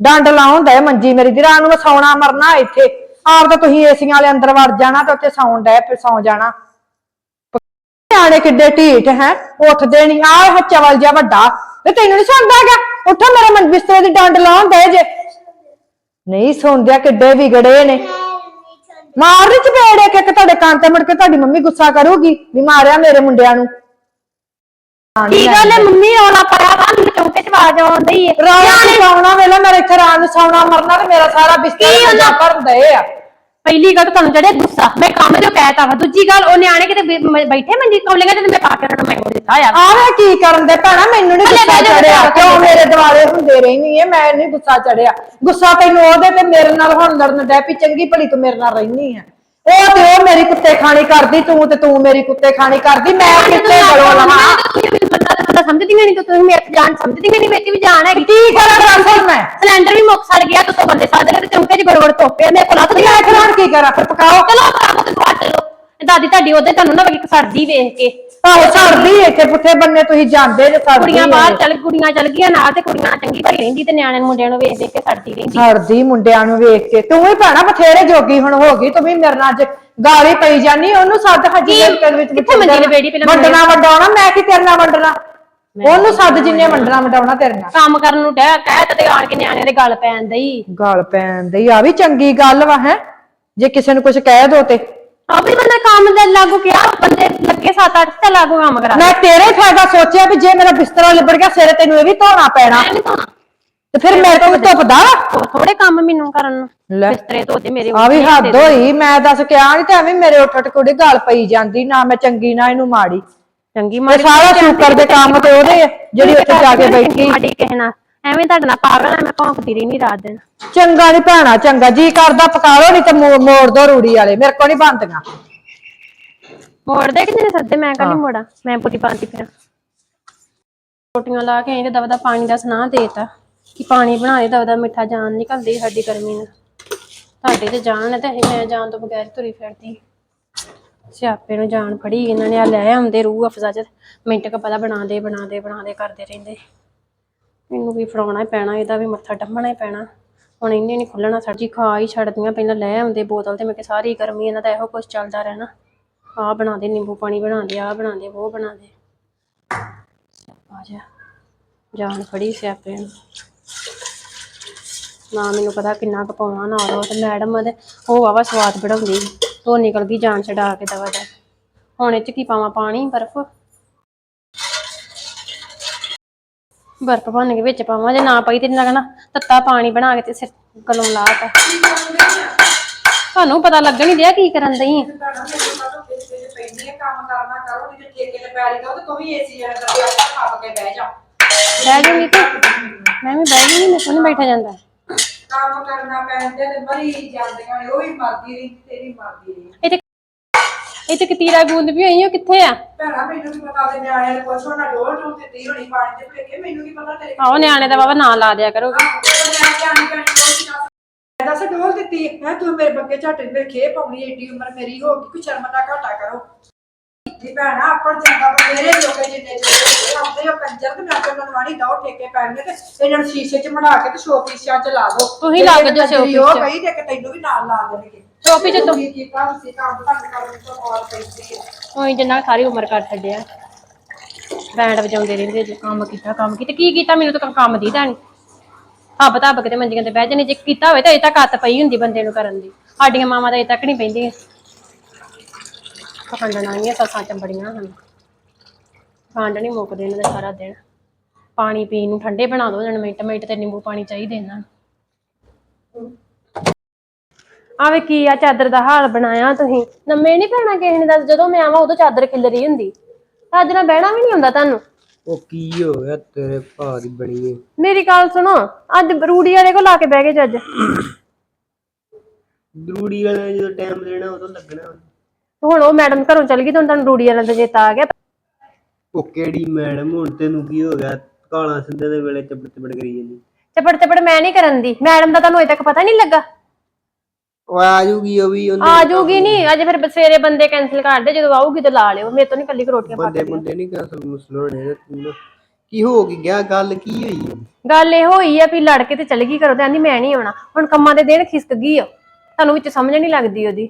ਡੰਡ ਲਾਉਣ ਦਾ ਮੰਜੀ ਮੇਰੀ ਦੀ, ਰਾਤ ਨੂੰ ਮੈਂ ਸੌਣਾ ਮਰਨਾ ਇੱਥੇ। ਆਪ ਤਾਂ ਤੁਸੀਂ ਏਸੀਆਂ ਵਾਲੇ ਅੰਦਰ ਵੜ ਜਾਣਾ ਤੇ ਉੱਥੇ ਸੌਣ ਡੈ ਫਿਰ ਸੌ ਜਾਣਾ। ਨਿਆਣੇ ਕਿੱਡੇ ਢੀਠ ਹੈ, ਉੱਠਦੇ ਨਹੀਂ ਆ ਇਹ ਚਵਲ ਜਿਹਾ ਵੱਡਾ। ਤੇ ਤੈਨੂੰ ਨਹੀਂ ਸੁਣਦਾ ਹੈਗਾ? ਉੱਠੋ ਮੇਰੇ ਮਨ, ਬਿਸਤਰੇ ਦੀ ਡੰਡ ਲਾਉਣ ਦੇ ਜੇ। ਨਹੀਂ ਸੁਣਦਿਆ ਕਿੱਡੇ ਵਿਗੜੇ ਨੇ। ਮਾਰ ਨਹੀਂ ਚਪੇੜ ਇੱਕ ਇੱਕ ਤੁਹਾਡੇ ਕੰਨ ਤੇ, ਮੁੜ ਕੇ ਤੁਹਾਡੀ ਮੰਮੀ ਗੁੱਸਾ ਕਰੂਗੀ ਵੀ ਮਾਰਿਆ ਮੇਰੇ ਮੁੰਡਿਆਂ ਨੂੰ। ਕੀ ਗੱਲ ਹੈ? ਮੰਮੀ ਰੌਲਾ ਪਾਇਆ ਵਾ। ਆਵਾਜ਼ ਆਉਣ ਡਈ ਹੈ ਰਾਤ ਨੂੰ ਸੌਣਾ ਵੇਲਾ ਮੇਰੇ ਇੱਥੇ ਰਾਤ ਨੂੰ ਸੌਣਾ ਮਰਨਾ ਤੇ ਮੇਰਾ ਸਾਰਾ ਬਿਸਤਰਾ ਮੰਜਾ ਭਰਨ ਦਏ ਆ। ਪਹਿਲੀ ਗੱਲ ਤੁਹਾਨੂੰ ਚੜਿਆ ਗੁੱਸਾ ਮੈਂ ਕੰਮ ਜੋ ਕਹਿਤਾ ਵਾ। ਦੂਜੀ ਗੱਲ ਉਹ ਨਿਆਣੇ ਕਿਤੇ ਬੈ- ਬੈਠੇ ਮੰਜੀ ਕੌਲੇ ਤੇ ਮੈਂ ਪਾ ਕੇ ਉਹਨਾਂ ਨੂੰ ਮੈਂ ਉਹ ਦਿੱਤਾ ਆ। ਆਹ ਕੀ ਕਰਨ ਦੇ ਭੈਣਾ ਮੈਨੂੰ ਨਹੀਂ ਗੁੱਸਾ ਬਹਿ ਜਾ ਚੜਿਆ ਕਿਉਂ ਮੇਰੇ ਦਿਵਾਲੇ ਹੁੰਦੇ ਰਹਿਨੀ ਏ? ਮੈਂ ਨਹੀਂ ਗੁੱਸਾ ਚੜਿਆ। ਗੁੱਸਾ ਤੈਨੂੰ ਉਹਦੇ ਤੇ ਮੇਰੇ ਨਾਲ ਹੁਣ ਲੜਨ ਡੈ ਪਈ ਚੰਗੀ ਭਲੀ ਤੂੰ ਮੇਰੇ ਨਾਲ ਰਹਿਨੀ ਆ। ਉਹ ਤੇ ਉਹ ਮੇਰੀ ਕੁੱਤੇ ਖਾਣੀ ਕਰਦੀ ਤੂੰ ਤੇ ਤੂੰ ਮੇਰੀ ਕੁੱਤੇ ਖਾਣੀ ਕਰਦੀ ਮੈਂ ਕਿੱਥੇ ਗਲੋਂ ਲਵਾਂ ਮੈਨੂੰ ਬੰਦਾ ਤਾਂ ਬੰਦਾ ਸਮਝਦੀਆਂ ਨਹੀਂ ਤੁਸੀਂ ਮੇਰੇ ਜਾਨ ਸਮਝਦੀਆਂ ਨਹੀਂ ਵਿੱਚ ਵੀ ਜਾਨ ਹੈਗੀ। ਕੀ ਕਰਾਂ ਦੱਸ ਮੈਂ? ਸਿਲੰਡਰ ਵੀ ਮੁੱਕ ਸੜ ਗਿਆ ਤੁਸੀਂ ਬੰਦੇ ਸਾਦੇ ਤੇ ਚੌਂਕੇ 'ਚ ਗੜਗੜ ਤੋਪੇ ਮੇਰੇ ਕੋਲ ਹੱਥ ਤੇ ਮੈਂ ਕੀ ਕਰਾਂ? ਫਿਰ ਪਕਾਓ। ਚਲੋ ਭਰਾ ਤੇ ਲੋ ਦਾਦੀ ਤੁਹਾਡੀ ਉਹਦੇ ਤੁਹਾਨੂੰ ਨਾ ਇੱਕ ਸਰਦੀ ਵੇਖ ਕੇ। ਆਹੋ ਛੱਡਦੀ ਇੱਥੇ ਪੁੱਠੇ ਬੰਨੇ ਤੁਸੀਂ ਜਾਂਦੇ ਜੇ ਛੱਡਦੀ ਕੁੜੀਆਂ ਬਾਹਰ ਚੱਲ ਕੁੜੀਆਂ ਚੱਲ ਗਈਆਂ ਨਾਲ ਤੇ ਕੁੜੀਆਂ ਚੰਗੀ ਭਲੀ ਰਹਿੰਦੀ ਤੇ ਨਿਆਣਿਆਂ ਨੂੰ ਮੁੰਡਿਆਂ ਨੂੰ ਵੇਖ ਦੇਖ ਕੇ ਸੜਦੀ ਰਹਿੰਦੀ। ਛੱਡਦੀ ਮੁੰਡਿਆਂ ਨੂੰ ਵੇਖ ਕੇ। ਤੂੰ ਵੀ ਭੈਣਾ ਬਥੇਰੇ ਜੋਗੀ ਹੁਣ ਹੋ ਗਈ ਤੂੰ ਵੀ ਮੇਰੇ ਨਾਲ ਅੱਜ ਗਾਲੀ ਪਈ ਜਾਨੀ ਉਹਨੂੰ ਸੱਦ ਹੱਜੀ ਕੀ? ਦੇ ਵਿੱਚ ਕਿੱਥੇ ਮੰਜੀ ਲਪੇੜੀ ਪਹਿਲਾਂ ਵੰਡਣਾ ਵੰਡਾਉਣਾ ਮੈਂ ਕੀ ਤੇਰੇ ਨਾਲ ਵੰਡਣਾ? ਉਹਨੂੰ ਸੱਦ ਜਿੰਨੇ ਵੰਡਣਾ? ਵੰਡਾਉਣਾ ਤੇਰੇ ਨਾਲ। ਕੰਮ ਕਰਨ ਨੂੰ ਡੈ ਕਹਿ ਤੇ ਆਣ ਕੇ ਨਿਆਣਿਆਂ ਦੇ ਗੱਲ ਪੈਣ ਦਈ ਗਾਲ ਪੈਣ ਦੀ ਆ ਵੀ ਚੰਗੀ ਗੱਲ ਵਾ ਹੈ? ਜੇ ਕਿਸੇ ਨੂੰ ਕੁਝ ਕਹਿ ਦੋ ਤੇ। ਆ ਵੀ ਬੰਦਾ ਕੰਮ ਦੇ ਲਾਗੂ ਕਿਹਾ ਬੰਦੇ ਲੱਗੇ 7-8 ਤੇ ਲਾਗੂ ਕੰਮ ਕਰਾ ਮੈਂ ਤੇਰੇ ਫਾਇਦਾ ਸੋਚਿਆ ਵੀ ਜੇ ਮੇਰਾ ਬਿਸਤਰਾ ਲਿਬੜ ਗਿਆ ਸਿਰੇ ਤੈਨੂੰ ਇਹ ਵੀ ਧੋਣਾ ਪੈਣਾ। ਮੈਂ ਨੀ ਧੋਣਾ। ਤੇ ਫਿਰ ਮੇਰੇ ਕੋਲ ਧੁੱਪਦਾ ਥੋ- ਥੋੜੇ ਕੰਮ ਮੈਨੂੰ ਕਰਨ ਨੂੰ। ਲੈ। ਬਿਸਤਰੇ ਧੋਤੇ ਮੇਰੇ ਆ ਵੀ ਹੱਦ ਹੋਈ ਮੈਂ ਦੱਸ ਕਿਹਾ ਨਹੀਂ ਤੇ ਐਵੇਂ ਮੇਰੇ ਉੱਠ ਉੱਠ ਕੁੜੀ ਗਾਲ ਪਈ ਜਾਂਦੀ ਨਾ ਮੈਂ ਚੰਗੀ ਨਾ ਇਹਨੂੰ ਮਾੜੀ। ਚੰਗੀ ਤੇ ਮਾੜੀ ਸਾਰਾ ਸ਼ੁਕਰ ਦੇ ਕੰਮ ਤੇ ਉਹਦੇ ਆ, ਜਿਹੜੀ ਉੱਥੇ ਜਾ ਕੇ ਬੈਠੀ। ਮਾੜੀ ਕਹਿਣਾ ਐਵੇਂ ਤੁਹਾਡੇ ਨਾਲ ਪਾਗਲ ਐ ਮੈਂ ਭੌਂਕਦੀ ਰਹਿਣੀ ਰਾਤ ਦਿਨ। ਚੰਗਾ ਨਹੀਂ ਭੈਣਾ ਚੰਗਾ। ਜੀ ਕਰਦਾ ਪਕਾ ਲੋ ਨਹੀਂ ਤੇ ਮੋ- ਮੋੜ ਦੋ ਰੂੜੀ ਵਾਲੇ। ਮੇਰੇ ਕੋਲ ਨਹੀਂ ਬਣਦੀਆਂ। ਮੋੜ ਦੇ ਕਿ ਨੇ ਸੱਦੇ? ਮੈਂ ਕੱਲੀ ਮੋੜਾ। ਮੈਂ ਪੁੱਟੀ ਪਾਉਂਦੀ ਫਿਰ। ਰੋਟੀਆਂ ਲਾ ਕੇ ਆਈ ਤੇ ਦਵਾ ਦਾ ਪਾਣੀ ਦਾ ਸੁਨਾਹ ਦੇਤਾ ਕਿ ਪਾਣੀ ਬਣਾ ਦੇ ਦਵਾ ਦਾ ਮਿੱਠਾ ਜਾਨ ਨਿਕਲਦੀ ਸਾਡੀ ਗਰਮੀ ਨਾਲ। ਤੁਹਾਡੇ ਤੇ ਜਾਨ ਹੈ ਤੇ ਅਸੀਂ ਮੈਂ ਜਾਨ ਤੋਂ ਬਗੈਰ ਤੁਰੀ ਫਿਰਦੀ। ਸਿਆਪੇ ਨੂੰ ਜਾਨ ਫੜੀ ਇਹਨਾਂ ਨੇ ਆ ਲੈ ਆਉਂਦੇ ਰੂਹ ਅਫਜ਼ਾ ਚ। ਮਿੰਟ ਕ ਪਤਾ ਬਣਾ ਦੇ ਬਣਾ ਦੇ ਬਣਾ ਦੇ ਕਰਦੇ ਰਹਿੰਦੇ। ਮੈਨੂੰ ਵੀ ਫੜਾਉਣਾ ਹੀ ਪੈਣਾ, ਇਹਦਾ ਵੀ ਮੱਥਾ ਡੰਮਣਾ ਹੀ ਪੈਣਾ। ਹੁਣ ਇਹਨੇ ਨਹੀਂ ਖੁੱਲਣਾ, ਸਬਜ਼ੀ ਖਾ ਹੀ ਛੱਡਦੀਆਂ, ਪਹਿਲਾਂ ਲੈ ਆਉਂਦੇ ਬੋਤਲ ਤੇ, ਮੈਂ ਕਿ ਸਾਰੀ ਗਰਮੀ ਇਹਨਾਂ ਦਾ ਇਹੋ ਕੁਝ ਚੱਲਦਾ ਰਹਿਣਾ। ਆਹ ਬਣਾ ਦੇ, ਨਿੰਬੂ ਪਾਣੀ ਬਣਾ ਦੇ, ਆਹ ਬਣਾ ਦੇ, ਉਹ ਬਣਾ ਦੇ। ਆ ਜਾ ਜਾਨ ਫੜੀ ਸਿਆਪੇ ਨੂੰ। ਨਾ ਮੈਨੂੰ ਪਤਾ ਕਿੰਨਾ ਕੁ ਪਾਉਣਾ, ਨਾ ਉਹ ਤੇ ਮੈਡਮ ਦੇ, ਉਹ ਵਾਵਾ ਸਵਾਦ ਬਣਾਉਂਦੀ ਸੀ। ਉਹ ਨਿਕਲ ਗਈ ਜਾਨ ਛਡਾ ਕੇ ਦਵਾ ਦਾ ਹੁਣ ਇਹ ਚ ਕੀ ਪਾਵਾਂ, ਪਾਣੀ, ਬਰਫ਼? ਬਰਫ਼ ਭੰਨ ਕੇ ਵਿੱਚ ਪਾਵਾਂ ਜੇ ਨਾ ਪਈ ਤੇ ਨਾ ਕਹਣਾ ਤੱਤਾ ਪਾਣੀ ਬਣਾ ਕੇ ਤੇ ਸਿਰ ਗਲੋਂ ਲਾਤਾ। ਤੁਹਾਨੂੰ ਪਤਾ ਲੱਗਣ ਦਿਆ ਕੀ ਕਰਨ ਦਈ ਬਹਿ ਜੂਗੀ ਤੇ। ਮੈਂ ਵੀ ਬਹਿ ਜੂਗੀ ਮੇਰੇ ਕੋਲ ਨਹੀਂ ਬੈਠਾ ਜਾਂਦਾ। ਕੰਮ ਕਰਨਾ ਪੈਂਦੇ ਤੇ ਮਰੀ ਜਾਂਦੀਆਂ ਨੇ ਉਹ ਵੀ ਮਰਦੀ ਰਹੀ ਤੇਰੀ ਮਰਦੀ ਰਹੀ। ਇਹ ਤੇ ਤੇ ਕਤੀਰਾ ਗੂੰਦ ਵੀ ਹੋਈ ਉਹ ਕਿੱਥੇ ਆ? ਭੈਣਾ ਮੈਨੂੰ ਕੀ ਪਤਾ ਤੇ ਨਿਆਣਿਆਂ ਨੇ ਪੁੱਛੋ ਨਾ ਡੋਲ ਡੋਲ ਦਿੱਤੀ ਹੋਣੀ ਪਾਣੀ ਦੇ ਭੇਕੇ ਮੈਨੂੰ ਕੀ ਪਤਾ ਤੇਰੇ ਆਹੋ ਨਿਆਣੇ ਦਾ ਬਾਬਾ ਨਾਂ ਲਾ ਦਿਆ ਕਰੋਗੇ ਦੱਸ। ਡੋਲ ਦਿੱਤੀ। ਹੈ ਤੂੰ ਮੇਰੇ ਬੱਗੇ ਝੱਟ ਦੇ ਖੇ ਪਾਉਣੀ ਏਡੀ ਉਮਰ ਮੇਰੀ ਹੋ ਗਈ ਕੋਈ ਸ਼ਰਮ ਦਾ ਘਾਟਾ ਕਰੋ। ਜੀ ਭੈਣਾ ਆਪਣ ਜਾਂਦਾ ਮੇਰੇ ਲੋਕੇ ਜਿੰਨੇ ਜਿਹੜੇ ਆਉਂਦੇ ਹੋ ਕੰਜਰ ਤੇ ਮੈਂ ਨਵਾਣੀ ਦੋ ਠੇਕੇ ਪੈਣਗੇ ਤੇ ਇਹਨਾਂ ਨੂੰ ਸ਼ੀਸ਼ੇ 'ਚ ਮੜਾ ਕੇ ਤੇ ਸ਼ੋਪੀਸਿਆਂ 'ਚ ਲਾ ਦੋ। ਤੁਸੀਂ ਲੱਗ ਜਾਓ ਸ਼ੋਪੀਸ showpiece 'ਚ। ਉਹ ਗਈ ਤੇ ਕਿ ਤੈਨੂੰ ਵੀ ਨਾਲ ਲਾ ਦੇਣਗੇ। ਟੋਪੀ ਚ ਕੀਤਾ ਤੁਸੀਂ ਕੰਮ ਤੁਹਾਨੂੰ ਕਰਨ ਤੋਂ ਔਰ ਪੈਂਦੀ ਹੈ ਉਹੀ ਜਿੰਨਾ ਸਾਰੀ ਉਮਰ ਕਰ ਛੱਡਿਆ। ਬੈਂਡ ਵਜਾਉਂਦੇ ਰਹਿੰਦੇ ਜੇ, ਕੰਮ ਕੀਤਾ ਕੰਮ ਕੀਤਾ। ਕੀ ਕੀਤਾ? ਮੈਨੂੰ ਤਾਂ ਕੰਮ ਦੀਦਾ ਨਹੀਂ ਹੱਬ ਧੱਬ ਕੇ ਮੰਜੀਆਂ ਤੇ ਬਹਿ ਜਾਣੀ ਜੇ ਕੀਤਾ ਹੋਵੇ ਤਾਂ ਇਹ ਤਾਂ ਕੱਤ ਪਈ ਹੁੰਦੀ ਬੰਦੇ ਨੂੰ ਕਰਨ ਦੀ। ਸਾਡੀਆਂ ਮਾਵਾਂ ਤਾਂ ਇਹ ਤੱਕ ਨਹੀਂ ਪੈਂਦੀਆਂ ਖੰਡਣਾ ਨਹੀਂ ਸੱਸਾਂ ਚੰਬੜੀਆਂ ਹਨ। ਖੰਡ ਨਹੀਂ ਮੁੱਕਦੇ ਇਹਨਾਂ ਦਾ ਸਾਰਾ ਦਿਨ। ਪਾਣੀ ਪੀਣ ਨੂੰ ਠੰਡੇ ਬਣਾ ਦੋ ਜਣ ਮਿੰਟ ਮਿੰਟ ਤੇ ਨਿੰਬੂ ਪਾਣੀ ਚਾਹੀਦੇ ਇਹਨਾਂ ਨੂੰ। ਆਵੇ ਕੀ ਆ ਚਾਦਰ ਦਾ ਹਾਲ ਬਣਾਇਆ ਤੁਸੀਂ? ਨੰਮੇ ਨਹੀਂ ਪੈਣਾ ਕਿਸੇ ਨੇ ਦੱਸ ਜਦੋਂ ਮੈਂ ਆਵਾਂ ਉਦੋਂ ਚਾਦਰ ਖਿਲਰੀ ਹੁੰਦੀ। ਅੱਜ ਨਾਲ ਬਹਿਣਾ ਵੀ ਨਹੀਂ ਹੁੰਦਾ ਤੁਹਾਨੂੰ। ਉਹ ਕੀ ਹੋ ਗਿਆ ਤੇਰੇ ਭਾ ਦੀ ਬਣੀ ਏ? ਮੇਰੀ ਗੱਲ ਸੁਣੋ ਅੱਜ ਬਰੂੜੀ ਵਾਲੇ ਕੋ ਲਾ ਕੇ ਬਹਿ ਗਏ ਜੱਜ। ਦਰੂੜੀ ਵਾਲੇ ਨੇ ਜਦੋਂ ਟਾਈਮ ਦੇਣਾ ਉਦੋਂ ਲੱਗਣਾ। ਹੁਣ ਉਹ ਮੈਡਮ ਘਰੋਂ ਚਲ ਗਈ ਤਾਂ ਹੁਣ ਤੁਹਾਨੂੰ ਰੂੜੀ ਵਾਲਿਆਂ ਦਾ ਚੇਤਾ ਆ ਗਿਆ। ਉਹ ਕਿਹੜੀ ਮੈਡਮ ਹੁਣ ਤੈਨੂੰ ਕੀ ਹੋ ਗਿਆ? ਕਾਲਾ ਸਿੰਧੇ ਦੇ ਵੇਲੇ ਚੱਪੜ ਚੱਪੜ ਕਰੀ ਜਾਂਦੀ। ਚਪੜ ਚਪੜ ਮੈਂ ਨਹੀਂ ਕਰਨ ਦੀ। ਮੈਡਮ ਦਾ ਤੁਹਾਨੂੰ ਅਜੇ ਤੱਕ ਪਤਾ ਨਹੀਂ ਲੱਗਾ। ਉਹ ਆ ਜੂਗੀ ਉਹ ਵੀ ਉਹਨੇ ਆ ਜਾਊਗੀ ਨਹੀਂ ਅੱਜ ਫਿਰ ਸਵੇਰੇ ਬੰਦੇ ਕੈਨਸਲ ਕਰ ਦੇ ਜਦੋਂ ਆਊਗੀ ਤਾਂ ਲਾ ਲਿਓ ਮੇਰੇ ਤੋਂ ਨਹੀਂ ਕੱਲੀ ਰੋਟੀਆਂ ਬੰਦੇ ਪੱਕਦੀਆਂ ਬੰਦੇ ਨਹੀਂ ਕੈਸਲ ਮੁਸਲ ਹੋਣੇ ਤੇ ਤੂੰ ਨਾ- ਕੀ ਹੋ ਕੀ ਗਿਆ ਗੱਲ ਕੀ ਹੋਈ ਗੱਲ ਇਹ ਹੋਈ ਆ ਵੀ ਲੜ ਕੇ ਤੇ ਚਲ ਗਈ ਘਰੋਂ ਤੇ ਆਂਦੀ ਮੈਂ ਨਹੀਂ ਆਉਣਾ ਹੁਣ ਕੰਮਾਂ ਦੇ ਦਿਨ ਖਿਸਕ ਗਈ ਆ। ਤੁਹਾਨੂੰ ਵਿੱਚ ਸਮਝ ਨਹੀਂ ਲੱਗਦੀ ਉਹਦੀ।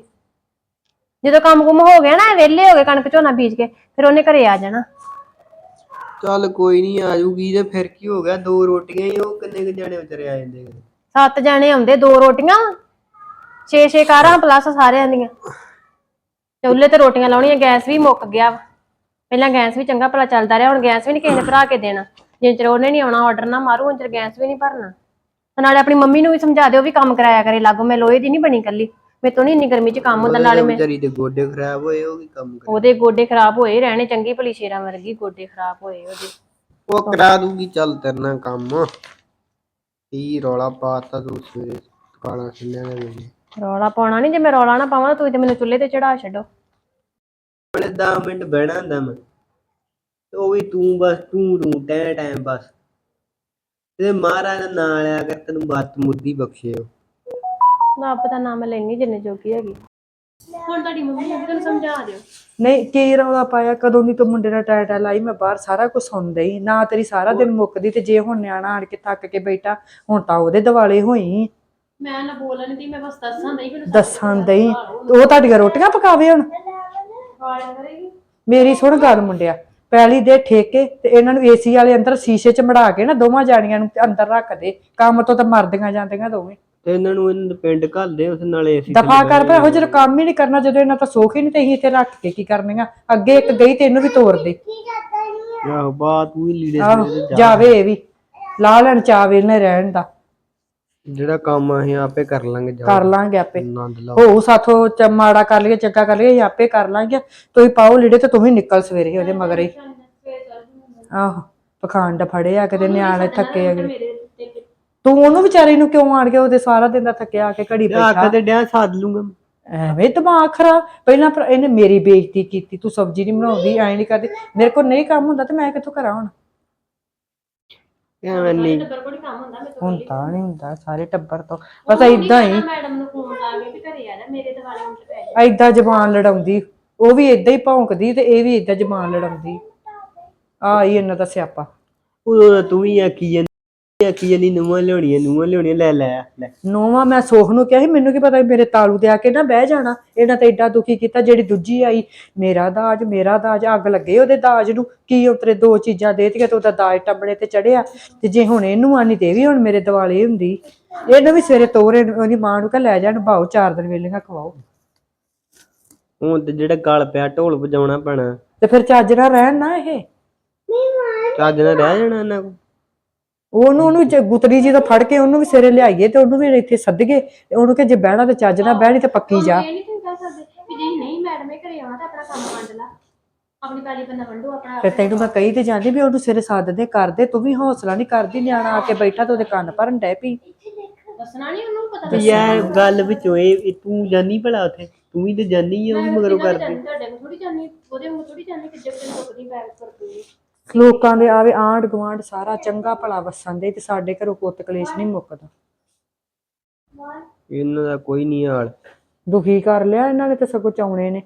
ਜਦੋਂ ਕੰਮ ਕੁਮ ਹੋ ਗਿਆ ਨਾ ਵਿਹਲੇ ਹੋ ਗਏ ਕਣਕ ਝੋਨਾ ਬੀਜ ਕੇ ਫਿਰ ਉਹਨੇ ਘਰੇ ਆ ਜਾਣਾ। ਚੱਲ ਕੋਈ ਨਹੀਂ ਆ ਜੂਗੀ ਤੇ ਫਿਰ ਕੀ ਹੋ ਗਿਆ ਦੋ ਰੋਟੀਆਂ ਹੀ ਉਹ ਕਿੰਨੇ ਕੁ ਜਾਣੇ ਵਿਚਾਰੇ ਆ ਜਾਂਦੇ ਨੇ। ਸੱਤ ਜਾਣੇ ਆਉਂਦੇ ਦੋ ਰੋਟੀਆਂ ਛੇ ਛੇ ਕਾਰਾਂ ਪਲੱਸ ਸਾਰਿਆਂ ਦੀਆਂ। ਚੁੱਲ੍ਹੇ ਤੇ ਰੋਟੀਆਂ ਲਾਉਣੀਆਂ ਗੈਸ ਵੀ ਮੁੱਕ ਗਿਆ ਵਾ। ਪਹਿਲਾਂ ਗੈਸ ਵੀ ਚੰਗਾ ਭਲਾ ਚੱਲਦਾ ਰਿਹਾ ਹੁਣ ਗੈਸ ਵੀ ਨਹੀਂ ਕਿਸੇ ਨੇ ਭਰਾ ਕੇ ਦੇਣਾ। ਜਿੰਨ ਚਿਰ ਉਹਨੇ ਨਹੀਂ ਆਉਣਾ ਆਰਡਰ ਨਾ ਮਾਰੂ ਚਿਰ ਗੈਸ ਵੀ ਨਹੀਂ ਭਰਨਾ। ਤੇ ਨਾਲੇ ਆਪਣੀ ਮੰਮੀ ਨੂੰ ਵੀ ਸਮਝਾ ਦਿਓ ਵੀ ਕੰਮ ਕਰਾਇਆ ਕਰੇ ਲਾਗੋ ਮੈਂ ਲੋਹੇ ਦੀ ਨਹੀਂ ਬਣੀ ਕੱਲੀ ਮੇਰੇ ਤੋਂ ਨਹੀਂ ਇੰਨੀ ਗਰਮੀ 'ਚ ਕੰਮ ਹੁੰਦਾ ਨਾਲੇ ਮੈਂ ਵਿਚਾਰੀ ਦੇ ਗੋਡੇ ਖਰਾਬ ਹੋਏ ਉਹ ਕੀ ਕੰਮ ਕਰ। ਉਹਦੇ ਗੋਡੇ ਖਰਾਬ ਹੋਏ ਰਹਿਣੇ ਚੰਗੀ ਭਲੀ ਸ਼ੇਰਾਂ ਵਰਗੀ ਗੋਡੇ ਖਰਾਬ ਹੋਏ ਉਹਦੇ। ਉਹ ਕਰਾ ਦੂਗੀ ਚੱਲ ਤੇਰੇ ਨਾਲ ਕੰਮ। ਕੀ ਰੌਲਾ ਪਾਤਾ ਤੂੰ ਸਵੇਰੇ ਕਾਲਾ ਛਿੰਨਿਆ ਦੇ ਵੇਲੇ ਰੌਲਾ ਪਾਉਣਾ ਨਹੀਂ ਜੇ ਮੈਂ ਰੌਲਾ ਨਾ ਪਾਵਾਂ ਤੂੰ ਤੇ ਮੈਨੂੰ ਚੁੱਲ੍ਹੇ ਤੇ ਚੜਾ ਛੱਡੋ। ਬੜੇ 10 ਮਿੰਟ ਬਹਿਣਾ ਹੁੰਦਾ ਮੈਂ ਤੇ ਉਹ ਵੀ ਤੂੰ ਬਸ ਤੂੰ ਰੂ ਟੈ ਟਾਈਮ ਬਸ। ਤੇ ਮਹਾਰਾਜ ਦਾ ਨਾਂ ਲਿਆ ਕਰ ਤੈਨੂੰ ਬਾਤ ਮੁੱਦੀ ਬਖਸ਼ੇ ਉਹ। ਰੱਬ ਦਾ ਨਾਮ ਲੈਣੀ ਜਿੰਨੇ ਜੋਗੀ ਹੈਗੀ। ਹੁਣ ਤੁਹਾਡੀ ਮੰਮੀ ਨੇ ਤੁਹਾਨੂੰ ਸਮਝਾ ਦਿਓ। ਨਹੀਂ ਕੀ ਰੌਲਾ ਪਾਇਆ? ਕਦੋਂ ਦੀ ਤੂੰ ਮੁੰਡੇ ਨਾਲ ਟੈਟਾ ਲਾਈ? ਮੈਂ ਬਾਹਰ ਸਾਰਾ ਕੁਝ ਸੁਣਦਾ ਹੀ। ਨਾ ਤੇਰੀ ਸਾਰਾ ਦਿਨ ਮੁੱਕਦੀ ਤੇ ਜੇ ਹੁਣ ਨਿਆਣਾ ਆਣ ਕੇ ਥੱਕ ਕੇ ਬੈਠਾ ਹੁਣ ਤਾਂ ਉਹਦੇ ਦਿਵਾਲੇ ਹੋਈ। ਮੈਂ ਨਾ ਬੋਲਣ ਦੀ ਮੈਂ ਬਸ ਦੱਸਾਂ ਦਈ ਮੈਨੂੰ ਦੱਸਣ ਦਈ। ਉਹ ਤੁਹਾਡੀਆਂ ਰੋਟੀਆਂ ਪਕਾਵੇ ਹੁਣ? ਗਾਲਾਂ ਕਰੇਗੀ ਮੇਰੀ ਸੁਣ ਗੱਲ ਮੁੰਡਿਆ ਪਹਿਲੀ ਦੇ ਠੇਕੇ ਤੇ ਇਹਨਾਂ ਨੂੰ ਏਸੀ ਵਾਲੇ ਅੰਦਰ ਸ਼ੀਸ਼ੇ 'ਚ ਮੜਾ ਕੇ ਨਾ ਦੋਵਾਂ ਜਾਣੀਆਂ ਨੂੰ ਅੰਦਰ ਰੱਖ ਦੇ ਕੰਮ ਤੋਂ ਤਾਂ ਮਰਦੀਆਂ ਜਾਂਦੀਆਂ ਦੋਵੇਂ। ਤੇ ਇਹਨਾਂ ਨੂੰ ਇਹਨਾਂ ਦੇ ਪਿੰਡ ਘੱਲਦੇ ਉਸ ਨਾਲੇ ਅਸੀਂ ਦਫਾ ਕਰ ਪਰ ਇਹੋ ਜਿਹੜਾ ਕੰਮ ਹੀ ਨਹੀਂ ਕਰਨਾ ਜਦੋਂ ਇਹਨਾਂ ਤਾਂ ਸੋਖ ਹੀ ਨਹੀਂ ਤੇ ਅਸੀਂ ਇੱਥੇ ਰੱਖ ਕੇ ਕੀ ਕਰਨੀਆਂ? ਅੱਗੇ ਇੱਕ ਗਈ ਤੇ ਇਹਨੂੰ ਵੀ ਤੋੜ ਦੇ। ਆਹੋ ਬਾਤ ਹੀ ਲੀੜੇ ਆਹੋ ਜਾਵੇ ਇਹ ਵੀ। ਲਾ ਲੈਣ ਚਾਵੇ ਨੇ ਰਹਿਣ ਦਾ। ਜਿਹੜਾ ਕੰਮ ਅਸੀਂ ਆਪੇ ਕਰ ਲਾਂਗੇ ਜਾ ਕਰ ਲਾਂਗੇ ਆਪੇ। ਆਨੰਦ ਹੋ ਸਾਥੋਂ ਚ ਮਾੜਾ ਕਰ ਲਈਏ ਚੰਗਾ ਕਰ ਲਈਏ ਅਸੀਂ ਆਪੇ ਕਰ ਲਾਂਗੇ। ਤੁਸੀਂ ਪਾਓ ਲੀੜੇ ਤੇ ਤੂੰ ਵੀ ਨਿਕਲ ਸਵੇਰੇ ਉਹਦੇ ਮਗਰ ਹੀ। ਆਹੋ ਪਖੰਡ ਫੜਿਆ ਕਿਤੇ ਨਿਆਣੇ ਥੱਕੇ ਆ ਮੇਰੇ ਤੇ ਉਹਨੂੰ ਵਿਚਾਰੀ ਨੂੰ ਕਿਉਂ ਆਣ ਕੇ ਉਹਦੇ ਸਾਰਾ ਦਿਨ ਦਾ ਥੱਕਿਆ ਆ ਕੇ ਘੜੀ ਬੈਠਾ। ਆਖ ਤੇ ਡਿਆ ਸਾਧ ਲੂੰਗਾ ਐਵੇਂ ਦਿਮਾਗ ਖਰਾਬ। ਪਹਿਲਾਂ ਪਰ ਇਹਨੇ ਮੇਰੀ ਬੇਇੱਜ਼ਤੀ ਕੀਤੀ ਤੂੰ ਸਬਜ਼ੀ ਨਹੀਂ ਬਣਾਉਂਦੀ ਐਂ ਨਹੀਂ ਕਰਦੀ। ਮੇਰੇ ਕੋਲ ਨਹੀਂ ਕੰਮ ਹੁੰਦਾ ਤੇ ਮੈਂ ਕਿੱਥੋਂ ਕਰਾਂ ਹੁਣ? ਐਵੇਂ ਨਹੀਂ ਟੱਬਰ ਕੋਲ ਹੀ ਕੰਮ ਹੁੰਦਾ ਮੈਂ ਹੁਣ ਤਾਂ ਨਹੀਂ ਹੁੰਦਾ ਸਾਰੇ ਟੱਬਰ ਤੋਂ। ਬਸ ਏਦਾਂ ਹੀ। ਮੈਡਮ ਨੂੰ ਫੋਨ ਲਾ ਕੇ ਵੀ ਘਰੇ ਆ ਜਾ ਮੇਰੇ ਦਿਵਾਲੇ ਉੱਤੇ ਪੈ ਜਾ ਏਦਾਂ ਜ਼ਬਾਨ ਲੜਾਉਂਦੀ ਉਹ ਵੀ ਏਦਾਂ ਹੀ ਭੌਂਕਦੀ ਤੇ ਇਹ ਵੀ ਏਦਾਂ ਜ਼ਬਾਨ ਲੜਾਉਂਦੀ। ਆ ਹੀ ਇਹਨਾਂ ਦਾ ਸਿਆਪਾ। ਉਦੋਂ ਤਾਂ ਤੂੰ ਹੀ ਆਖੀ ਜਾਂਦੀ। ਆਖੀ ਜਾਂਦੀ ਨੂੰਹਾਂ ਲਿਆਉਣੀਆਂ ਨੂੰਹਾਂ ਲਿਆਉਣੀਆਂ ਲੈ ਲੈ ਲੈ। ਨੋਵਾ ਮੈਂ ਸੋਖ ਨੂੰ ਕਿਹਾ ਸੀ ਮੈਨੂੰ ਕੀ ਪਤਾ ਸੀ ਮੇਰੇ ਤਾਲੂ ਤੇ ਆ ਕੇ ਨਾ ਬਹਿ ਜਾਣਾ। ਇਹਨਾਂ ਤਾਂ ਏਡਾ ਦੁਖੀ ਕੀਤਾ ਜਿਹੜੀ ਦੂਜੀ ਆਈ ਮੇਰਾ ਦਾਜ ਮੇਰਾ ਦਾਜ ਅੱਗ ਲੱਗੇ ਉਹਦੇ ਦਾਜ ਨੂੰ। ਕੀ ਉਤਰੇ ਦੋ ਚੀਜ਼ਾਂ ਦੇਤੀਆਂ ਤੇ ਉਹਦਾ ਦਾਜ ਟੰਬੜੇ ਤੇ ਚੜਿਆ। ਤੇ ਜੇ ਹੁਣ ਇਹਨੂੰ ਆਨੀ ਤੇ ਇਹ ਵੀ ਹੁਣ ਮੇਰੇ ਦਿਵਾਲੇ ਹੁੰਦੀ ਇਹਨੂੰ ਵੀ ਸਵੇਰੇ ਤੋਰੇ ਉਹਦੀ ਮਾਂ ਨੂੰ ਕਹ ਲੈ ਜਾਣ ਭਾਓ ਚਾਰ ਦਿਨ ਵੇਲੀਆਂ ਖਵਾਓ। ਹੁਣ ਤੇ ਜਿਹੜਾ ਗਲ ਪਿਆ ਢੋਲ ਵਜਾਉਣਾ ਪੈਣਾ। ਤੇ ਫਿਰ ਚੱਜ ਨਾਲ ਰਹਿਣ ਨਾ ਇਹ। ਚੱਜ ਨਾਲ ਰਹਿ ਜਾਣਾ ਇਹਨਾਂ ਕੋ ਉਹਨੂੰ ਉਹਨੂੰ ਜੇ ਗੁਤਰੀ ਜੀ ਤੋਂ ਫੜ ਕੇ ਉਹਨੂੰ ਵੀ ਸਵੇਰੇ ਲਿਆਈਏ ਤੇ ਉਹਨੂੰ ਵੀ ਇੱਥੇ ਸੱਦਗੇ ਤੇ ਉਹਨੂੰ ਕਿ ਜੇ ਬਹਿਣਾ ਤੇ ਚੱਜ ਨਾਲ ਬਹਿਣੀ ਤੇ ਪੱਕੀ ਜਾ। ਇਹ ਨਹੀਂ ਤੁਸੀਂ ਕਹਿ ਸਕਦੇ ਵੀ ਜੇ ਨਹੀਂ ਮੈਡਮੇ ਘਰੇ ਆਉਣਾ ਤਾਂ ਆਪਣਾ ਕੰਮ ਵੰਡ ਲਾ। ਆਪਣੀ ਪੈਲੀ ਬੰਦਾ ਵੰਡੋ ਆਪਣਾ ਤੇ ਤੈਨੂੰ ਮੈਂ ਕਹੀ ਤੇ ਜਾਂਦੀ ਵੀ ਉਹਨੂੰ ਸਵੇਰੇ ਸੱਦਦੇ ਕਰਦੇ ਤੂੰ ਵੀ ਹੌਸਲਾ ਨਹੀਂ ਕਰਦੀ ਨਿਆਣਾ ਆ ਕੇ ਬੈਠਾ ਤੇ ਉਹਦੇ ਕੰਨ ਭਰਨ ਡੈ ਪਈ। ਦੱਸਣਾ ਨਹੀਂ ਉਹਨੂੰ ਪਤਾ ਤੇ ਯਾਰ ਗੱਲ ਵਿੱਚੋਂ ਇਹ ਇਹ ਤੂੰ ਜਾਨੀ ਭਲਾ ਉਥੇ ਤੂੰ ਵੀ ਤੇ ਜਾਨੀ ਆ ਉਹ ਵੀ ਮਗਰੋਂ ਕਰਦੀ ਤੁਹਾਡੇ ਨੂੰ ਥੋੜੀ ਜਾਨੀ ਉਹਦੇ ਨੂੰ ਥੋੜੀ ਜਾਨੀ ਕਿ ਜਦ ਤੱਕ ਬੈਗ ਪਰ ਪਈ ਲੋਕਾਂ ਦੇ ਆਵੇ ਆਂਢ ਗੁਆਂਢ ਸਾਰਾ ਚੰਗਾ ਭਲਾ ਵਸਣ ਦੇ ਤੇ ਸਾਡੇ ਘਰੋਂ ਪੁੱਤ ਕਲੇਸ਼ ਨਹੀਂ ਮੁੱਕਦਾ। ਇਹਨਾਂ ਦਾ ਕੋਈ ਨਹੀਂ ਹਾਲ। ਦੁਖੀ ਕਰ ਲਿਆ ਇਹਨਾਂ ਨੇ ਤੇ ਸਗੋਂ ਚਾਉਣੇ ਨੇ।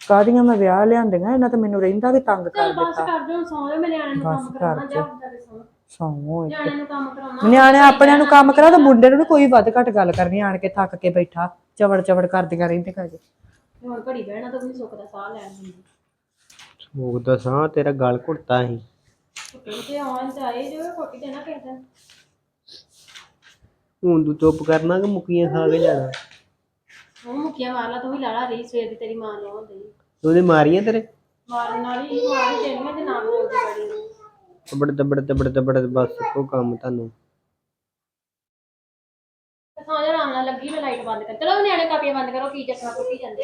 ਕਾਹਦੀਆਂ ਮੈਂ ਵਿਆਹ ਲਿਆਂਦੀਆਂ ਇਹਨਾਂ ਤੇ ਮੈਨੂੰ ਰਹਿੰਦਾ ਵੀ ਤੰਗ ਕਰ ਬਸ ਦਿੱਤਾ। ਕਰ ਦਿਓ ਸੌਂ ਜਾਓ ਮੈਂ ਨਿਆਣੇ ਨੂੰ ਕੰਮ ਕਰਾਉਣਾ ਜਾ ਸੌਂ। ਸੌਂ ਨਿਆਣੇ ਨੂੰ ਕੰਮ ਕਰਾਉਣਾ ਨਿਆਣੇ ਆਪਣਿਆਂ ਨੂੰ ਕੰਮ ਕਰਾ ਤੇ ਮੁੰਡੇ ਨੂੰ ਕੋਈ ਵੱਧ ਘੱਟ ਗੱਲ ਕਰਨੀ ਆਣ ਕੇ ਥੱਕ ਕੇ ਬੈਠਾ ਚਵੜ ਚਵੜ ਕਰਦੀਆਂ ਰਹਿੰਦੀਆਂ ਜੀ ਹੁਣ ਘੜੀ ਬਹਿਣਾ ਤਾਂ ਵੀ ਸੁੱਖ ਦਾ ਸਾਹ ਲੈਣ ਦਿੰਦੀ। ਉਹ ਦੱਸਾਂ ਤੇਰਾ ਗਲ ਘੁੱਟਤਾ ਸੀ। ਤੇ ਆਉਣ ਆਏ ਜੋ ਕੋਟੀ ਨਾ ਕਿਸੇ ਦਿਨ ਹੁਣ ਤੂੰ ਚੁੱਪ ਕਰਨਾ ਕਿ ਮੁੱਕੀਆਂ ਖਾ ਕੇ ਜਾਣਾ? ਉਹ ਮੁਖੀਆ ਵਾਲਾ ਤੂੰ ਵੀ ਲਾਲਾ ਰਹੀ ਸਵੇਰ ਦੀ ਤੇਰੀ ਮਾਂ ਲਾਉਣ ਦੀ ਉਹਦੇ ਮਾਰੀਆਂ ਤੇਰੇ? ਮਾਰਨ ਹੀ ਮਾਰ ਹੀ ਦੇਣੀਆਂ ਤੇ ਨਾਮ ਬੋਲਦੀ ਗਾੜੀ ਨੂੰ। ਤਬੜ ਤਬੜ ਤਬੜ ਤਬੜ ਬਸ ਉਹ ਕੰਮ ਤੁਹਾਨੂੰ। ਤੇ ਸੌਂ ਜਾ ਆਰਾਮ ਨਾਲ ਲੱਗੀ ਮੈਂ ਲਾਈਟ ਬੰਦ ਕਰ। ਚਲੋ ਨਿਆਣੇ ਕਾਪੀਆਂ ਬੰਦ ਕਰੋ ਕੀ ਚੱਕਣਾ ਕੁੱਟੀ ਜਾਂਦੇ